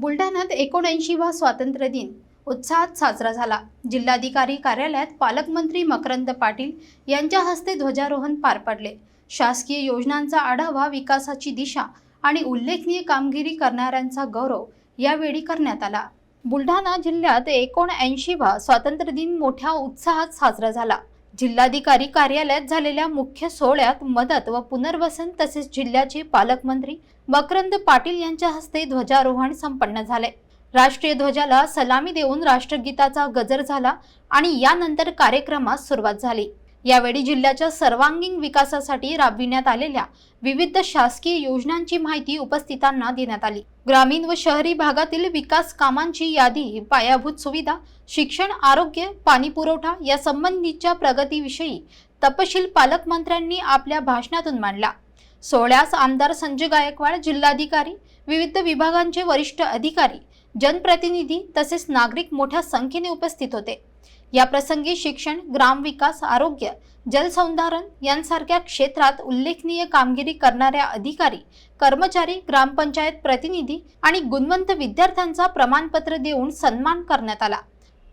बुलढाण्यात एकोणऐंशीवा स्वातंत्र्य दिन उत्साहात साजरा झाला. जिल्हाधिकारी कार्यालयात पालकमंत्री मकरंद पाटील यांच्या हस्ते ध्वजारोहण पार पडले. शासकीय योजनांचा आढावा विकासाची दिशा आणि उल्लेखनीय कामगिरी करणाऱ्यांचा गौरव यावेळी करण्यात आला. बुलढाणा जिल्ह्यात एकोणऐंशीवा स्वातंत्र्य दिन मोठ्या उत्साहात साजरा झाला. जिल्हाधिकारी कार्यालयात झालेल्या मुख्य सोहळ्यात मदत व पुनर्वसन तसेच जिल्ह्याचे पालकमंत्री मकरंद पाटील यांच्या हस्ते ध्वजारोहण संपन्न झाले. राष्ट्रीय ध्वजाला सलामी देऊन राष्ट्रगीताचा गजर झाला आणि यानंतर कार्यक्रमास सुरुवात झाली. यावेळी जिल्ह्याच्या सर्वांगीण विकासासाठी राबविण्यात आलेल्या विविध शासकीय योजनांची माहिती उपस्थितांना देण्यात आली. ग्रामीण व शहरी भागातील विकास कामांची यादी पायाभूत सुविधा शिक्षण आरोग्य पाणी पुरवठा या संबंधीच्या प्रगतीविषयी तपशील पालकमंत्र्यांनी आपल्या भाषणातून मांडला. सोहळ्यास आमदार संजय गायकवाड जिल्हाधिकारी विविध विभागांचे वरिष्ठ अधिकारी जनप्रतिनिधी तसेच नागरिक मोठ्या संख्येने उपस्थित होते. या प्रसंगी शिक्षण ग्रामविकास आरोग्य जलसंधारण यांसारख्या क्षेत्रात उल्लेखनीय कामगिरी करणाऱ्या अधिकारी कर्मचारी ग्रामपंचायत प्रतिनिधी आणि गुणवंत विद्यार्थ्यांचा प्रमाणपत्र देऊन सन्मान करण्यात आला.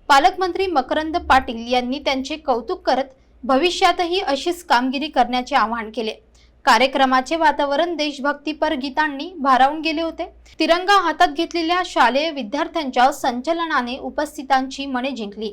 पालकमंत्री मकरंद पाटील यांनी त्यांचे कौतुक करत भविष्यातही अशीच कामगिरी करण्याचे आवाहन केले. कार्यक्रमाचे वातावरण देशभक्तीपर गीतांनी भारावून गेले होते. तिरंगा हातात घेतलेल्या शालेय विद्यार्थ्यांच्या संचलनाने उपस्थितांची मने जिंकली.